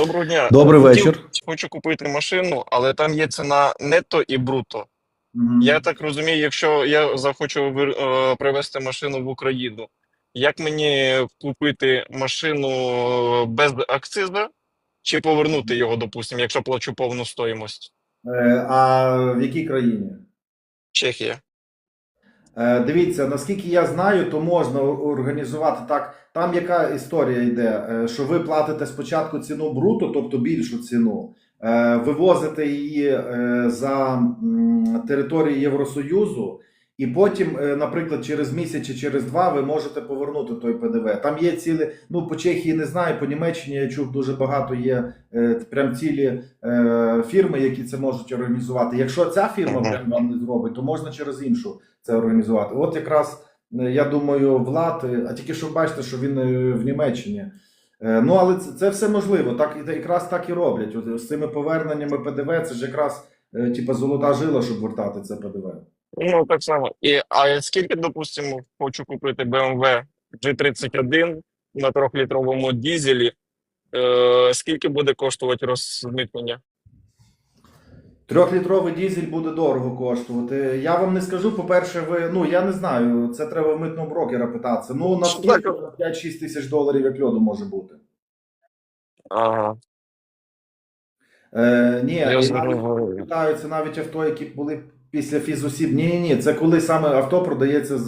Доброго дня. Добрий Хотів- вечір. Хочу купити машину, але там є ціна нетто і бруто. Мгм. Я так розумію, якщо я захочу е, привезти машину в Україну, як мені купити машину без акцизу чи повернути його, допустимо, якщо плачу повну стоїмость? Е, А в якій країні? Чехія. Е, Дивіться, наскільки я знаю, то можна організувати так. Там яка історія йде, е, що ви платите спочатку ціну бруто, тобто більшу ціну, е, вивозите її за територію Євросоюзу, і потім, е, наприклад, через місяць чи через два ви можете повернути той ПДВ. Там є цілі, ну по Чехії не знаю, по Німеччині я чув дуже багато є е, прям цілі е, фірми, які це можуть організувати. Якщо ця фірма прям вам не зробить, то можна через іншу це організувати. От якраз я думаю, Влад, а тільки що бачите, що він в Німеччині. Ну, але це, це все можливо. Так якраз так і роблять. От з цими поверненнями ПДВ, це ж якраз типа золота жила, щоб вертати це ПДВ. Ну, так само. І, а скільки, допустимо, хочу купити BMW G31 на трьохлітровому дізелі, е, скільки буде коштувати розмитнення? Трьохлітровий дізель буде дорого коштувати. Я вам не скажу, по-перше, ви ну я не знаю, це треба в митного брокера питатися. Ну на Так. 5-6 тисяч доларів як льоду може бути. Ага. Е, ні, Я питаються навіть авто, які були після фізосіб. Ні, ні, ні, це коли саме авто продається з,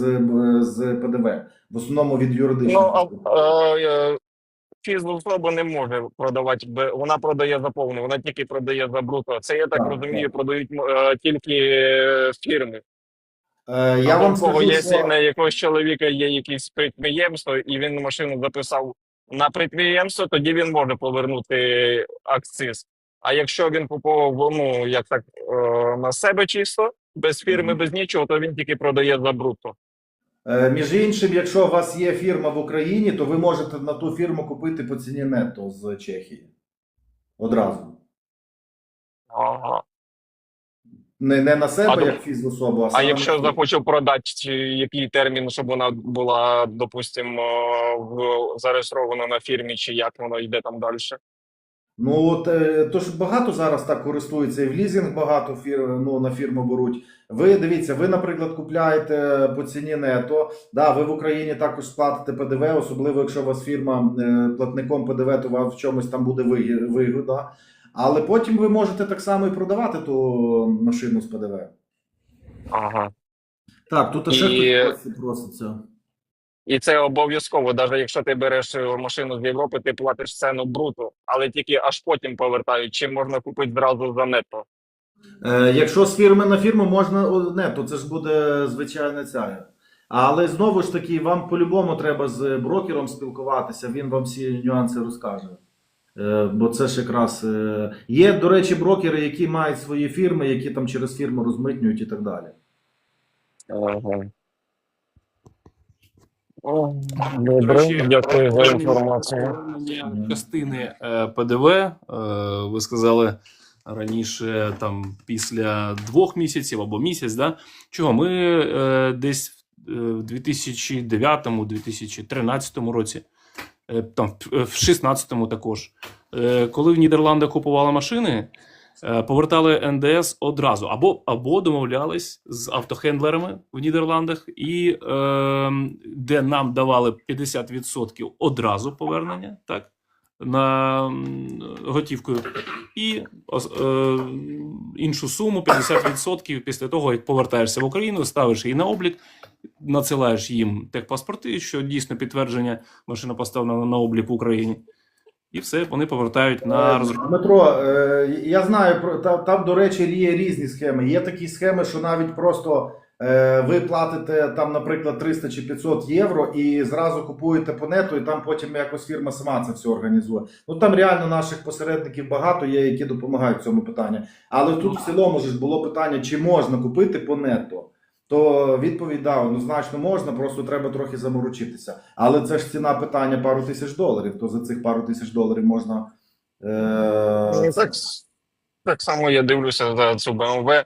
з ПДВ, в основному від юридичних. Ну, а, е, фізособа не може продавати, вона продає за повну, вона тільки продає за бруто. Це, я так Так, розумію, так. продають е, тільки е, фірми. Е, я Або вам скажу, є що... на якогось чоловіка є якесь підприємство, і він машину записав на підприємство, тоді він може повернути акциз. А якщо він купував, ну як так е, на себе чисто, без фірми, без нічого, то він тільки продає за бруто. Е, Між іншим, якщо у вас є фірма в Україні, то ви можете на ту фірму купити по ціні нетто з Чехії. Одразу. Ага. Не, не на себе, А як фізособу, а, А саме якщо захочу продати, який термін, щоб вона була, допустимо, зареєстрована на фірмі, чи як воно йде там далі? Ну от е, то ж багато зараз так користуються, і в лізинг багато фірм ну, на фірму беруть. Ви дивіться, ви, наприклад, купляєте по ціні нето. Да, ви в Україні також сплатите ПДВ, особливо якщо у вас фірма е, платником ПДВ, то вам в чомусь там буде вигода. Але потім ви можете так само і продавати ту машину з ПДВ. Ага. Так, тут ще І- хтось проситься. І це обов'язково, навіть якщо ти береш е, машину з Європи, ти платиш ціну бруто, але тільки аж потім повертають, чи можна купити зразу за нето. Е, якщо з фірми на фірму можна о, не, то це ж буде звичайна ця. Але знову ж таки, вам по-любому треба з брокером спілкуватися, він вам всі нюанси розкаже. Е, бо це ж якраз е, є, до речі, брокери, які мають свої фірми, які там через фірму розмитнюють і так далі. Ага. До речі, дякую за інформацію. Частини е, ПДВ, е, ви сказали раніше, там після двох місяців або місяць. Да? Чого? Ми е, десь в 2009-2013 році, там в 2016 також, коли в Нідерландах купували машини. Повертали НДС одразу, або або домовлялись з автохендлерами в Нідерландах, і е, де нам давали 50% одразу повернення, так на готівкою, і е, іншу суму 50% після того, як повертаєшся в Україну, ставиш її на облік, надсилаєш їм техпаспорти, що дійсно підтвердження машина поставлена на облік в Україні. І все, вони повертають на Е, розрахунок. Дмитро, е, я знаю про там, до речі, є різні схеми. Є такі схеми, що навіть просто ви платите там, наприклад, 300 чи 500 євро і зразу купуєте по нету, і там потім якось фірма сама це все організує. Ну там реально наших посередників багато є, які допомагають в цьому питанні. Але тут в цілому ж було питання, чи можна купити по нету. То відповідь да, однозначно можна, просто треба трохи заморочитися. Але це ж ціна питання пару тисяч доларів. То за цих пару тисяч доларів можна. Е, так, так само я дивлюся за цю BMW,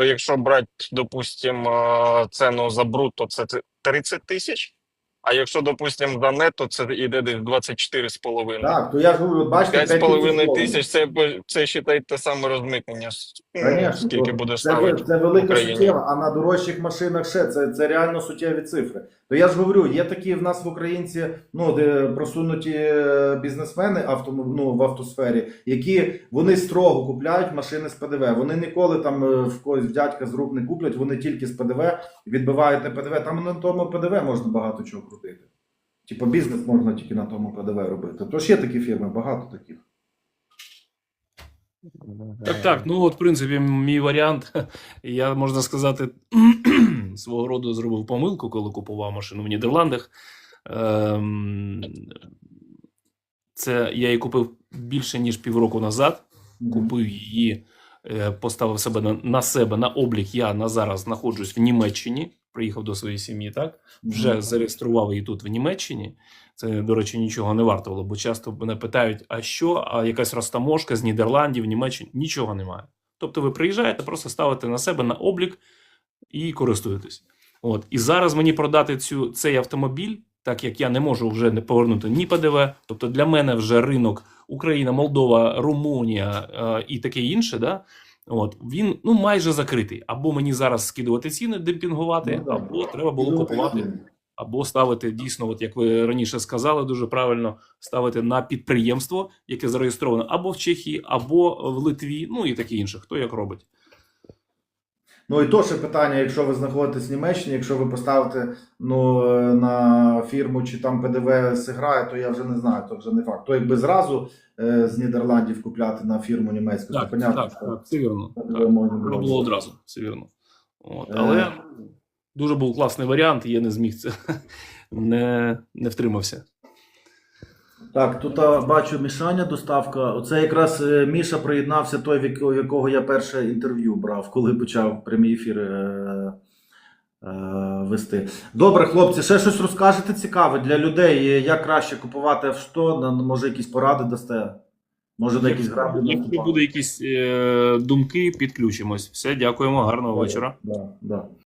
то якщо брати, допустимо, ціну за бруд, то це 30 тисяч, А якщо, допустимо, за нетто, це йде десь 24,5. Так, то я ж говорю, бачите, 5,5 тисяч це, це считай те саме розмитнення. Ну, Конечно, скільки буде ставити. це це велика суттєва, а на дорожчих машинах ще це, це реально суттєві цифри. То я ж говорю, є такі в нас в Українці, ну де просунуті е, бізнесмени авто, ну, в автосфері, які вони строго купляють машини з ПДВ. Вони ніколи там е, в когось в дядька з рук не куплять, вони тільки з ПДВ відбивають те ПДВ. Там на тому ПДВ можна багато чого крутити. Типу бізнес можна тільки на тому ПДВ робити. Тож є такі фірми, багато таких. Так, так. Ну, от, в принципі, мій варіант. Я можна сказати, свого роду зробив помилку, коли купував машину в Нідерландах. Ем, Це я її купив більше ніж півроку назад. Купив її, е, поставив себе на, на себе на облік. Я на зараз знаходжусь в Німеччині. Приїхав до своєї сім'ї, так вже зареєстрував її тут в Німеччині. Це, до речі, нічого не вартувало, бо часто мене питають: а що, а якась розтаможка з Нідерландів, Німеччини? Нічого немає. Тобто ви приїжджаєте, просто ставите на себе на облік і користуєтесь. От. І зараз мені продати цю, цей автомобіль, так як я не можу вже не повернути ні ПДВ. Тобто для мене вже ринок Україна, Молдова, Румунія е, і таке інше, да? От, він ну, майже закритий. Або мені зараз скидувати ціни, демпінгувати, Ну, або треба було купувати або ставити дійсно, от як ви раніше сказали, дуже правильно ставити на підприємство, яке зареєстровано або в Чехії, або в Литві, ну і таке інше. Хто як робить? Ну і то ще питання, якщо ви знаходитесь в Німеччині, якщо ви поставите ну, е, на фірму чи там ПДВ зіграє, то я вже не знаю, то вже не факт. То якби зразу е, з Нідерландів купляти на фірму німецьку, то понятно, так, що так, все вірно. Так. Треба було. одразу, все вірно. От, Е. але дуже був класний варіант, я не зміг це не, не втримався. Так, тут а, бачу Мішаня доставка. Оце якраз е, Міша приєднався той, в якого- в якого я перше інтерв'ю брав, коли почав прямі ефіри е, е, вести. Добре, хлопці, ще щось розкажете цікаве для людей, е, як краще купувати авто, На- може якісь поради дасте? Може, на якісь граблі Якщо наступати? буде якісь е, думки, підключимось. Все, дякуємо, гарного вечора. Да, да.